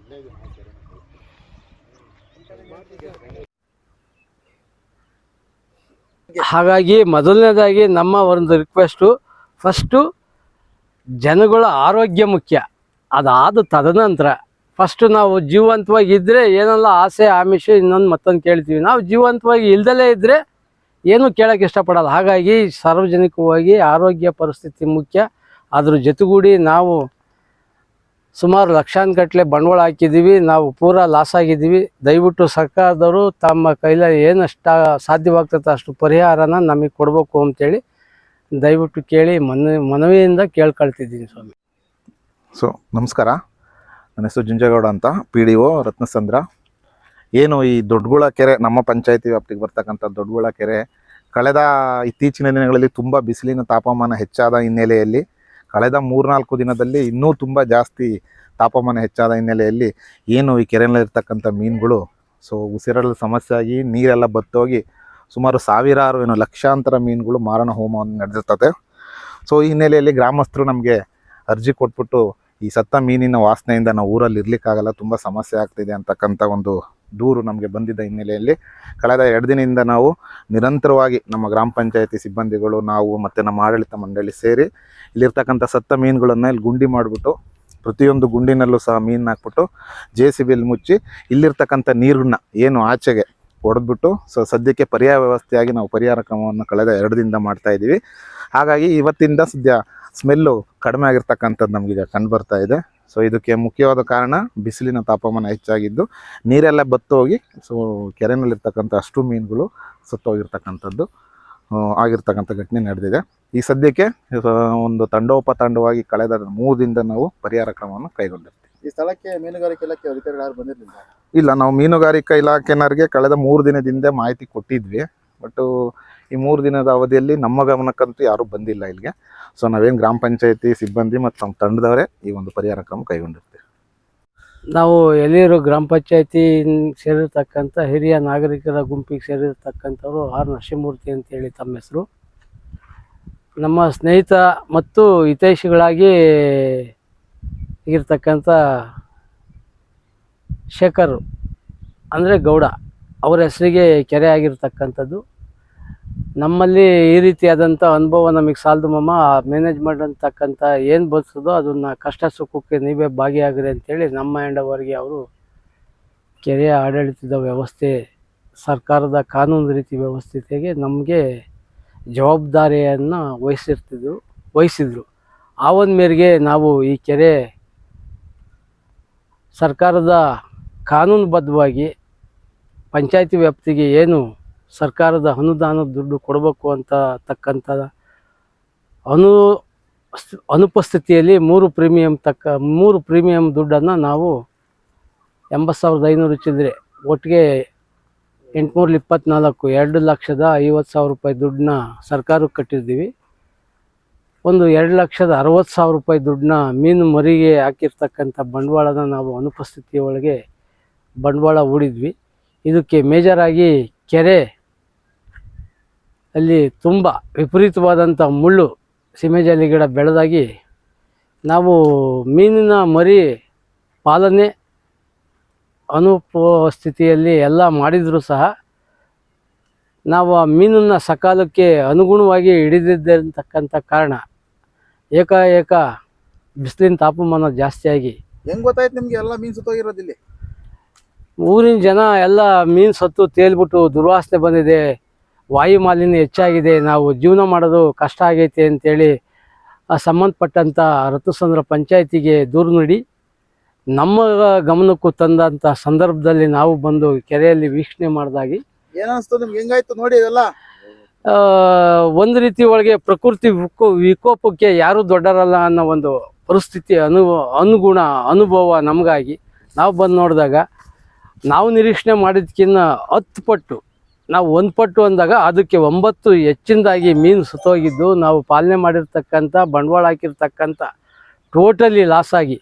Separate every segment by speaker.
Speaker 1: ಇಲ್ಲೇ ಇದೆ ಹಾಗಾಗಿ ಮೊದಲನೇದಾಗಿ ನಮ್ಮ ಒಂದು ರಿಕ್ವೆಸ್ಟು ಫಸ್ಟು ಜನಗಳ ಆರೋಗ್ಯ ಮುಖ್ಯ. ಅದಾದ ತದನಂತರ ಫಸ್ಟು ನಾವು ಜೀವಂತವಾಗಿ ಇದ್ದರೆ ಏನೆಲ್ಲ ಆಸೆ, ಆಮಿಷ, ಇನ್ನೊಂದು ಮತ್ತೊಂದು ಕೇಳ್ತೀವಿ. ನಾವು ಜೀವಂತವಾಗಿ ಇಲ್ದಲೇ ಇದ್ದರೆ ಏನೂ ಕೇಳೋಕ್ಕೆ ಇಷ್ಟಪಡಲ್ಲ. ಹಾಗಾಗಿ ಸಾರ್ವಜನಿಕವಾಗಿ ಆರೋಗ್ಯ ಪರಿಸ್ಥಿತಿ ಮುಖ್ಯ. ಅದ್ರ ಜೊತೆಗೂಡಿ ನಾವು ಸುಮಾರು ಲಕ್ಷಾನುಗಟ್ಟಲೆ ಬಂಡವಾಳ ಹಾಕಿದ್ದೀವಿ. ನಾವು ಪೂರಾ ಲಾಸ್ ಆಗಿದ್ದೀವಿ. ದಯವಿಟ್ಟು ಸರ್ಕಾರದವರು ತಮ್ಮ ಕೈಲ ಏನಷ್ಟ ಸಾಧ್ಯವಾಗ್ತದೆ ಅಷ್ಟು ಪರಿಹಾರನ ನಮಗೆ ಕೊಡಬೇಕು ಅಂತೇಳಿ ದಯವಿಟ್ಟು ಕೇಳಿ ಮನ ಮನವಿಯಿಂದ ಕೇಳ್ಕೊಳ್ತಿದ್ದೀನಿ ಸ್ವಾಮಿ.
Speaker 2: ಸೊ ನಮಸ್ಕಾರ. ನನ್ನ ಹೆಸರು ಜುಂಜೇಗೌಡ ಅಂತ ಪಿ ಡಿ ಒ ರತ್ನಸಂದ್ರ. ಏನು ಈ ದೊಡ್ಡಗುಳ ಕೆರೆ, ನಮ್ಮ ಪಂಚಾಯತಿ ವ್ಯಾಪ್ತಿಗೆ ಬರ್ತಕ್ಕಂಥ ದೊಡ್ಡಗುಳ ಕೆರೆ, ಕಳೆದ ಇತ್ತೀಚಿನ ದಿನಗಳಲ್ಲಿ ತುಂಬ ಬಿಸಿಲಿನ ತಾಪಮಾನ ಹೆಚ್ಚಾದ ಹಿನ್ನೆಲೆಯಲ್ಲಿ ಕಳೆದ ಮೂರ್ನಾಲ್ಕು ದಿನದಲ್ಲಿ ಇನ್ನೂ ತುಂಬ ಜಾಸ್ತಿ ತಾಪಮಾನ ಹೆಚ್ಚಾದ ಹಿನ್ನೆಲೆಯಲ್ಲಿ ಏನು ಈ ಕೆರೆಯಲ್ಲಿರ್ತಕ್ಕಂಥ ಮೀನುಗಳು ಸೊ ಉಸಿರಲ್ಲಿ ಸಮಸ್ಯೆ ಆಗಿ ನೀರೆಲ್ಲ ಬತ್ತೋಗಿ ಸುಮಾರು ಸಾವಿರಾರು ಏನು ಲಕ್ಷಾಂತರ ಮೀನುಗಳು ಮಾರಣ ಹೋಮವನ್ನು ನಡೆದಿರ್ತದೆ. ಸೊ ಈ ಹಿನ್ನೆಲೆಯಲ್ಲಿ ಗ್ರಾಮಸ್ಥರು ನಮಗೆ ಅರ್ಜಿ ಕೊಟ್ಬಿಟ್ಟು ಈ ಸತ್ತ ಮೀನಿನ ವಾಸನೆಯಿಂದ ನಾವು ಊರಲ್ಲಿ ಇರಲಿಕ್ಕಾಗಲ್ಲ ತುಂಬ ಸಮಸ್ಯೆ ಆಗ್ತಿದೆ ಅಂತಕ್ಕಂಥ ಒಂದು ದೂರು ನಮಗೆ ಬಂದಿದ್ದ ಹಿನ್ನೆಲೆಯಲ್ಲಿ ಕಳೆದ ಎರಡು ದಿನದಿಂದ ನಾವು ನಿರಂತರವಾಗಿ ನಮ್ಮ ಗ್ರಾಮ ಪಂಚಾಯತಿ ಸಿಬ್ಬಂದಿಗಳು, ನಾವು ಮತ್ತು ನಮ್ಮ ಆಡಳಿತ ಮಂಡಳಿ ಸೇರಿ ಇಲ್ಲಿರ್ತಕ್ಕಂಥ ಸತ್ತ ಮೀನುಗಳನ್ನು ಇಲ್ಲಿ ಗುಂಡಿ ಮಾಡಿಬಿಟ್ಟು, ಪ್ರತಿಯೊಂದು ಗುಂಡಿನಲ್ಲೂ ಸಹ ಮೀನು ಹಾಕ್ಬಿಟ್ಟು ಜೆ ಸಿ ಬಿಲ್ ಮುಚ್ಚಿ ಇಲ್ಲಿರ್ತಕ್ಕಂಥ ನೀರನ್ನ ಏನು ಆಚೆಗೆ ಹೊಡೆದ್ಬಿಟ್ಟು ಸೊ ಸದ್ಯಕ್ಕೆ ಪರ್ಯಾಯ ವ್ಯವಸ್ಥೆಯಾಗಿ ನಾವು ಪರಿಹಾರ ಕ್ರಮವನ್ನು ಕಳೆದ ಎರಡು ದಿನದಿಂದ ಮಾಡ್ತಾ ಇದ್ದೀವಿ. ಹಾಗಾಗಿ ಇವತ್ತಿಂದ ಸದ್ಯ ಸ್ಮೆಲ್ಲು ಕಡಿಮೆ ಆಗಿರ್ತಕ್ಕಂಥದ್ದು ನಮಗೀಗ ಕಂಡು ಬರ್ತಾ ಇದೆ. ಸೊ ಇದಕ್ಕೆ ಮುಖ್ಯವಾದ ಕಾರಣ ಬಿಸಿಲಿನ ತಾಪಮಾನ ಹೆಚ್ಚಾಗಿದ್ದು ನೀರೆಲ್ಲ ಬತ್ತೋಗಿ ಸೊ ಕೆರೆನಲ್ಲಿರ್ತಕ್ಕಂಥ ಅಷ್ಟು ಮೀನುಗಳು ಸತ್ತೋಗಿರ್ತಕ್ಕಂಥದ್ದು ಆಗಿರ್ತಕ್ಕಂಥ ಘಟನೆ ನಡೆದಿದೆ. ಈ ಸದ್ಯಕ್ಕೆ ಒಂದು ತಂಡೋಪ ತಂಡವಾಗಿ ಕಳೆದ ಮೂರು ದಿನದಿಂದ ನಾವು ಪರಿಹಾರ ಕ್ರಮವನ್ನು ಕೈಗೊಂಡಿರ್ತೀವಿ.
Speaker 3: ಈ ಸ್ಥಳಕ್ಕೆ ಮೀನುಗಾರಿಕೆ ಇಲಾಖೆ ಅಧಿಕಾರಿಗಳು ಯಾರು ಬಂದಿರಲಿಲ್ಲ?
Speaker 2: ಇಲ್ಲ ನಾವು ಮೀನುಗಾರಿಕಾ ಇಲಾಖೆನವರಿಗೆ ಕಳೆದ ಮೂರು ದಿನದಿಂದ ಮಾಹಿತಿ ಕೊಟ್ಟಿದ್ವಿ. ಬಟ್ ಈ ಮೂರು ದಿನದ ಅವಧಿಯಲ್ಲಿ ನಮ್ಮ ಗಮನಕ್ಕಂತೂ ಯಾರೂ ಬಂದಿಲ್ಲ ಇಲ್ಲಿಗೆ. ಸೊ ನಾವೇನು ಗ್ರಾಮ ಪಂಚಾಯತಿ, ಸಿಬ್ಬಂದಿ ಮತ್ತು ನಮ್ಮ ತಂಡದವರೇ ಈ ಒಂದು ಪರಿಹಾರ ಕ್ರಮ ಕೈಗೊಂಡಿರ್ತೀವಿ.
Speaker 1: ನಾವು ಎಲ್ಲಿರು ಗ್ರಾಮ ಪಂಚಾಯತಿ ಸೇರಿರ್ತಕ್ಕಂಥ ಹಿರಿಯ ನಾಗರಿಕರ ಗುಂಪಿಗೆ ಸೇರಿರ್ತಕ್ಕಂಥವ್ರು ಆರ್ ನರಸಿಂಹಮೂರ್ತಿ ಅಂತೇಳಿ ತಮ್ಮ ಹೆಸರು. ನಮ್ಮ ಸ್ನೇಹಿತ ಮತ್ತು ಹಿತೈಷಿಗಳಾಗಿ ಇರ್ತಕ್ಕಂಥ ಶೇಖರ್ ಅಂದರೆ ಗೌಡ, ಅವರ ಹೆಸರಿಗೆ ಕೆರೆ ಆಗಿರ್ತಕ್ಕಂಥದ್ದು. ನಮ್ಮಲ್ಲಿ ಈ ರೀತಿಯಾದಂಥ ಅನುಭವ ನಮಗೆ ಸಾಲದು ಮಮ್ಮ ಮ್ಯಾನೇಜ್ಮೆಂಟ್ ಅಂತಕ್ಕಂಥ ಏನು ಬರ್ತದೋ ಅದನ್ನು ಕಷ್ಟ ಸುಖಕ್ಕೆ ನೀವೇ ಭಾಗಿಯಾಗ್ರಿ ಅಂತೇಳಿ ನಮ್ಮ ಹ್ಯಾಂಡವರ್ಗೆ ಅವರು ಕೆರೆಯ ಆಡಳಿತದ ವ್ಯವಸ್ಥೆ, ಸರ್ಕಾರದ ಕಾನೂನು ರೀತಿ ವ್ಯವಸ್ಥೆಗೆ ನಮಗೆ ಜವಾಬ್ದಾರಿಯನ್ನು ವಹಿಸಿರ್ತಿದ್ರು, ವಹಿಸಿದ್ರು. ಆ ಒಂದು ಮೇರೆಗೆ ನಾವು ಈ ಕೆರೆ ಸರ್ಕಾರದ ಕಾನೂನುಬದ್ಧವಾಗಿ, ಪಂಚಾಯತಿ ವ್ಯಾಪ್ತಿಗೆ ಏನು ಸರ್ಕಾರದ ಅನುದಾನ ದುಡ್ಡು ಕೊಡಬೇಕು ಅಂತ ತಕ್ಕಂಥ ಅನು ಅನುಪಸ್ಥಿತಿಯಲ್ಲಿ ಮೂರು ಪ್ರೀಮಿಯಂ ತಕ್ಕ, ಮೂರು ಪ್ರೀಮಿಯಂ ದುಡ್ಡನ್ನು ನಾವು ಎಂಬತ್ತು ಸಾವಿರದ ಐನೂರು ಚಿಲ್ಲರೆ ಒಟ್ಟಿಗೆ ಎಂಟುನೂರ ಇಪ್ಪತ್ತ್ನಾಲ್ಕು ಎರಡು ಲಕ್ಷದ ಐವತ್ತು ಸಾವಿರ ರೂಪಾಯಿ ದುಡ್ಡನ್ನ ಸರ್ಕಾರಕ್ಕೆ ಕಟ್ಟಿದ್ದೀವಿ. ಒಂದು ಎರಡು ಲಕ್ಷದ ಅರವತ್ತು ಸಾವಿರ ರೂಪಾಯಿ ದುಡ್ಡನ್ನ ಮೀನು ಮರಿಗೆ ಹಾಕಿರ್ತಕ್ಕಂಥ ಬಂಡವಾಳನ ನಾವು ಅನುಪಸ್ಥಿತಿಯೊಳಗೆ ಬಂಡವಾಳ ಹೂಡಿದ್ವಿ. ಇದಕ್ಕೆ ಮೇಜರಾಗಿ ಕೆರೆ ಅಲ್ಲಿ ತುಂಬ ವಿಪರೀತವಾದಂಥ ಮುಳ್ಳು ಸೀಮೆಜಾಲಿ ಗಿಡ ಬೆಳೆದಾಗಿ ನಾವು ಮೀನಿನ ಮರಿ ಪಾಲನೆ ಅನುಪಸ್ಥಿತಿಯಲ್ಲಿ ಎಲ್ಲ ಮಾಡಿದರೂ ಸಹ ನಾವು ಆ ಮೀನನ್ನು ಸಕಾಲಕ್ಕೆ ಅನುಗುಣವಾಗಿ ಹಿಡಿದಿದ್ದಂತಕ್ಕಂಥ ಕಾರಣ ಏಕಾಏಕ ಬಿಸಿಲಿನ ತಾಪಮಾನ ಜಾಸ್ತಿಯಾಗಿ
Speaker 3: ಹೆಂಗೆ ಗೊತ್ತಾಯ್ತು ನಿಮಗೆ ಎಲ್ಲ ಮೀನು ಸುತ್ತೋಗಿರೋದಿಲ್ಲಿ?
Speaker 1: ಊರಿನ ಜನ ಎಲ್ಲ ಮೀನು ಸತ್ತು ತೇಲ್ಬಿಟ್ಟು ದುರ್ವಾಸನೆ ಬಂದಿದೆ. ವಾಯು ಮಾಲಿನ್ಯ ಹೆಚ್ಚಾಗಿದೆ ನಾವು ಜೀವನ ಮಾಡೋದು ಕಷ್ಟ ಆಗೈತೆ ಅಂತೇಳಿ ಸಂಬಂಧಪಟ್ಟಂಥ ರತ್ನಸಂದ್ರ ಪಂಚಾಯತಿಗೆ ದೂರು ನೀಡಿ ನಮ್ಮ ಗಮನಕ್ಕೂ ತಂದಂಥ ಸಂದರ್ಭದಲ್ಲಿ ನಾವು ಬಂದು ಕೆರೆಯಲ್ಲಿ ವೀಕ್ಷಣೆ ಮಾಡಿದಾಗಿ
Speaker 3: ಏನಿಸ್ತು ನಿಮ್ಗೆ? ಹೆಂಗಾಯ್ತು ನೋಡಿ ಇದೆಲ್ಲ?
Speaker 1: ಒಂದು ರೀತಿ ಒಳಗೆ ಪ್ರಕೃತಿ ವಿಕೋ ವಿಕೋಪಕ್ಕೆ ಯಾರೂ ದೊಡ್ಡರಲ್ಲ ಅನ್ನೋ ಒಂದು ಪರಿಸ್ಥಿತಿ ಅನು ಅನುಗುಣ ಅನುಭವ ನಮಗಾಗಿ. ನಾವು ಬಂದು ನೋಡಿದಾಗ ನಾವು ನಿರೀಕ್ಷಣೆ ಮಾಡಿದ್ಕಿನ್ನ ಹತ್ತು ಪಟ್ಟು ನಾವು ಒಂದು ಪಟ್ಟು ಅಂದಾಗ ಅದಕ್ಕೆ ಒಂಬತ್ತು ಹೆಚ್ಚಿನದಾಗಿ ಮೀನು ಸುತ್ತೋಗಿದ್ದು ನಾವು ಪಾಲನೆ ಮಾಡಿರ್ತಕ್ಕಂಥ, ಬಂಡವಾಳ ಹಾಕಿರ್ತಕ್ಕಂಥ ಟೋಟಲಿ ಲಾಸಾಗಿ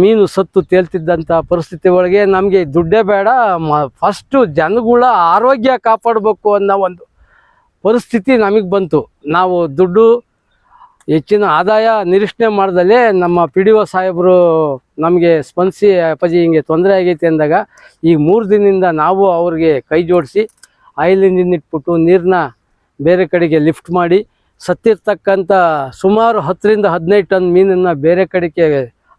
Speaker 1: ಮೀನು ಸತ್ತು ತೇಲ್ತಿದ್ದಂಥ ಪರಿಸ್ಥಿತಿ ಒಳಗೆ ನಮಗೆ ದುಡ್ಡೇ ಬೇಡ. ಮ ಫಸ್ಟು ಜನಗಳ ಆರೋಗ್ಯ ಕಾಪಾಡಬೇಕು ಅನ್ನೋ ಒಂದು ಪರಿಸ್ಥಿತಿ ನಮಗೆ ಬಂತು. ನಾವು ದುಡ್ಡು ಹೆಚ್ಚಿನ ಆದಾಯ ನಿರೀಕ್ಷಣೆ ಮಾಡ್ದಲೇ ನಮ್ಮ ಪಿ ಡಿ ಒ ಸಾಹೇಬರು ನಮಗೆ ಸ್ಪಂದಿಸಿ, ಅಪ್ಪಾಜಿ ಹಿಂಗೆ ತೊಂದರೆ ಆಗೈತೆ ಅಂದಾಗ ಈ ಮೂರು ದಿನದಿಂದ ನಾವು ಅವ್ರಿಗೆ ಕೈ ಜೋಡಿಸಿ ಆಯಿಲ್ ಇಂಜಿನ್ ಇಟ್ಬಿಟ್ಟು ನೀರನ್ನ ಬೇರೆ ಕಡೆಗೆ ಲಿಫ್ಟ್ ಮಾಡಿ, ಸತ್ತಿರ್ತಕ್ಕಂಥ ಸುಮಾರು ಹತ್ತರಿಂದ ಹದಿನೈದು ಟನ್ ಮೀನನ್ನು ಬೇರೆ ಕಡೆಗೆ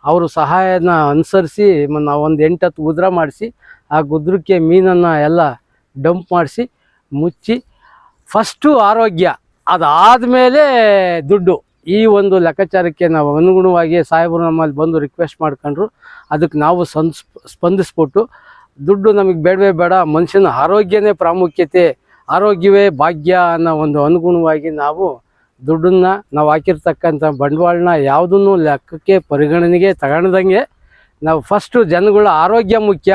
Speaker 1: ಅವರು ಸಹಾಯನ ಅನುಸರಿಸಿ ನಾವು ಒಂದು ಎಂಟು ಹತ್ತು ಗುದ್ರ ಮಾಡಿಸಿ, ಆ ಗುದ್ರಕ್ಕೆ ಮೀನನ್ನು ಎಲ್ಲ ಡಂಪ್ ಮಾಡಿಸಿ, ಮುಚ್ಚಿ ಫಸ್ಟು ಆರೋಗ್ಯ ಅದಾದಮೇಲೆ ದುಡ್ಡು. ಈ ಒಂದು ಲೆಕ್ಕಾಚಾರಕ್ಕೆ ನಾವು ಅನುಗುಣವಾಗಿ ಸಾಹೇಬರು ನಮ್ಮಲ್ಲಿ ಬಂದು ರಿಕ್ವೆಸ್ಟ್ ಮಾಡ್ಕೊಂಡ್ರು. ಅದಕ್ಕೆ ನಾವು ಸಂದ್ ಸ್ಪಂದಿಸ್ಬಿಟ್ಟು ದುಡ್ಡು ನಮಗೆ ಬೇಡವೇ ಬೇಡ, ಮನುಷ್ಯನ ಆರೋಗ್ಯನೇ ಪ್ರಾಮುಖ್ಯತೆ, ಆರೋಗ್ಯವೇ ಭಾಗ್ಯ ಅನ್ನೋ ಒಂದು ಅನುಗುಣವಾಗಿ ನಾವು ದುಡ್ಡನ್ನು ನಾವು ಹಾಕಿರ್ತಕ್ಕಂಥ ಬಂಡವಾಳನ ಯಾವುದನ್ನು ಲೆಕ್ಕಕ್ಕೆ ಪರಿಗಣನೆಗೆ ತಗೊಳ್ದಂಗೆ ನಾವು ಫಸ್ಟು ಜನಗಳ ಆರೋಗ್ಯ ಮುಖ್ಯ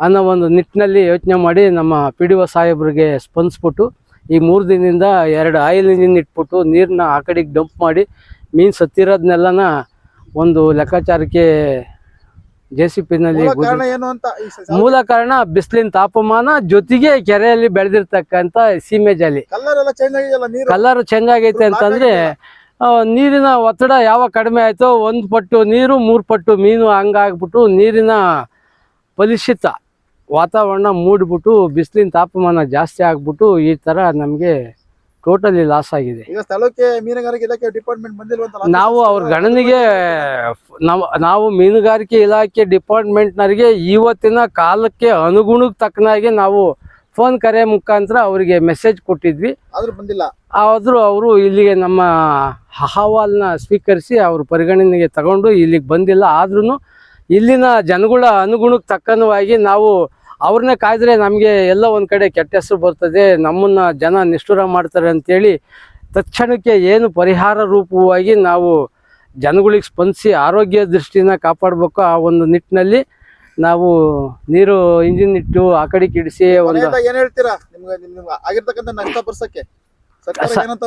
Speaker 1: ಅನ್ನೋ ಒಂದು ನಿಟ್ಟಿನಲ್ಲಿ ಯೋಚನೆ ಮಾಡಿ ನಮ್ಮ ಪಿ ಡಿ ಒ ಸಾಹೇಬ್ರಿಗೆ ಸ್ಪಂದಿಸ್ಬಿಟ್ಟು ಈ ಮೂರು ದಿನದಿಂದ ಎರಡು ಆಯಿಲ್ ಇಂಜಿನ್ ಇಟ್ಬಿಟ್ಟು ನೀರನ್ನ ಆ ಕಡೆಗೆ ಡಂಪ್ ಮಾಡಿ ಮೀನು ಸತ್ತಿರೋದನ್ನೆಲ್ಲನ ಒಂದು ಲೆಕ್ಕಾಚಾರಕ್ಕೆ ಜೆ ಸಿ ಪಿನಲ್ಲಿ
Speaker 3: ಮೂಲ ಕಾರಣ ಏನು ಅಂತ
Speaker 1: ಮೂಲ ಕಾರಣ ಬಿಸಿಲಿನ ತಾಪಮಾನ ಜೊತೆಗೆ ಕೆರೆಯಲ್ಲಿ ಬೆಳೆದಿರ್ತಕ್ಕಂಥ ಸೀಮೆ ಅಲ್ಲಿ
Speaker 3: ಕಲರ್ ಚೇಂಜ್
Speaker 1: ಆಗೈತೆ ಅಂತಂದ್ರೆ ನೀರಿನ ಒತ್ತಡ ಯಾವ ಕಡಿಮೆ ಆಯ್ತೋ ಒಂದು ಪಟ್ಟು ನೀರು ಮೂರು ಪಟ್ಟು ಮೀನು ಹಂಗಾಗ್ಬಿಟ್ಟು ನೀರಿನ ಕಲುಷಿತ ವಾತಾವರಣ ಮೂಡ್ಬಿಟ್ಟು ಬಿಸಿಲಿನ ತಾಪಮಾನ ಜಾಸ್ತಿ ಆಗ್ಬಿಟ್ಟು ಈ ತರ ನಮಗೆ ಟೋಟಲಿ ಲಾಸ್ ಆಗಿದೆ.
Speaker 3: ಈಗ ಸ್ಥಳಕ್ಕೆ ಮೀನುಗಾರಿಕೆ ಇಲಾಖೆ ಡಿಪಾರ್ಟ್ಮೆಂಟ್ ಬಂದಿಲ್ವಂತ
Speaker 1: ನಾವು ಅವ್ರ ಗಣನೆಗೆ ನಾವು ನಾವು ಮೀನುಗಾರಿಕೆ ಇಲಾಖೆ ಡಿಪಾರ್ಟ್ಮೆಂಟ್ನವರಿಗೆ ಇವತ್ತಿನ ಕಾಲಕ್ಕೆ ಅನುಗುಣಕ್ಕೆ ತಕ್ಕನಾಗಿ ನಾವು ಫೋನ್ ಕರೆ ಮುಖಾಂತರ ಅವರಿಗೆ ಮೆಸೇಜ್ ಕೊಟ್ಟಿದ್ವಿ.
Speaker 3: ಆದ್ರೂ ಬಂದಿಲ್ಲ.
Speaker 1: ಆದರೂ ಅವರು ಇಲ್ಲಿಗೆ ನಮ್ಮ ಅಹವಾಲ್ನ ಸ್ವೀಕರಿಸಿ ಅವರು ಪರಿಗಣನೆಗೆ ತಗೊಂಡು ಇಲ್ಲಿಗೆ ಬಂದಿಲ್ಲ. ಆದ್ರೂ ಇಲ್ಲಿನ ಜನಗಳ ಅನುಗುಣಕ್ಕೆ ತಕ್ಕನವಾಗಿ ನಾವು ಅವ್ರನ್ನೇ ಕಾಯ್ದ್ರೆ ನಮಗೆ ಎಲ್ಲ ಒಂದು ಕಡೆ ಕೆಟ್ಟ ಹೆಸರು ಬರ್ತದೆ ನಮ್ಮನ್ನು ಜನ ನಿಷ್ಠುರ ಮಾಡ್ತಾರೆ ಅಂತೇಳಿ ತಕ್ಷಣಕ್ಕೆ ಏನು ಪರಿಹಾರ ರೂಪವಾಗಿ ನಾವು ಜನಗಳಿಗೆ ಸ್ಪಂದಿಸಿ ಆರೋಗ್ಯ ದೃಷ್ಟಿನ ಕಾಪಾಡಬೇಕು ಆ ಒಂದು ನಿಟ್ಟಿನಲ್ಲಿ ನಾವು ನೀರು ಇಂಜಿನ್ ಇಟ್ಟು ಆ ಕಡೆ ಕಿಡಿಸಿ ಒಂದು
Speaker 3: ಏನ್ ಹೇಳ್ತೀರಾ? ನಿಮ್ಗೆ ನಿಮ್ಗೆ ಆಗಿರ್ತಕ್ಕಂಥ ನಷ್ಟ ಬರ್ಸಕ್ಕೆ ಸರ್ಕಾರ ಏನಂತ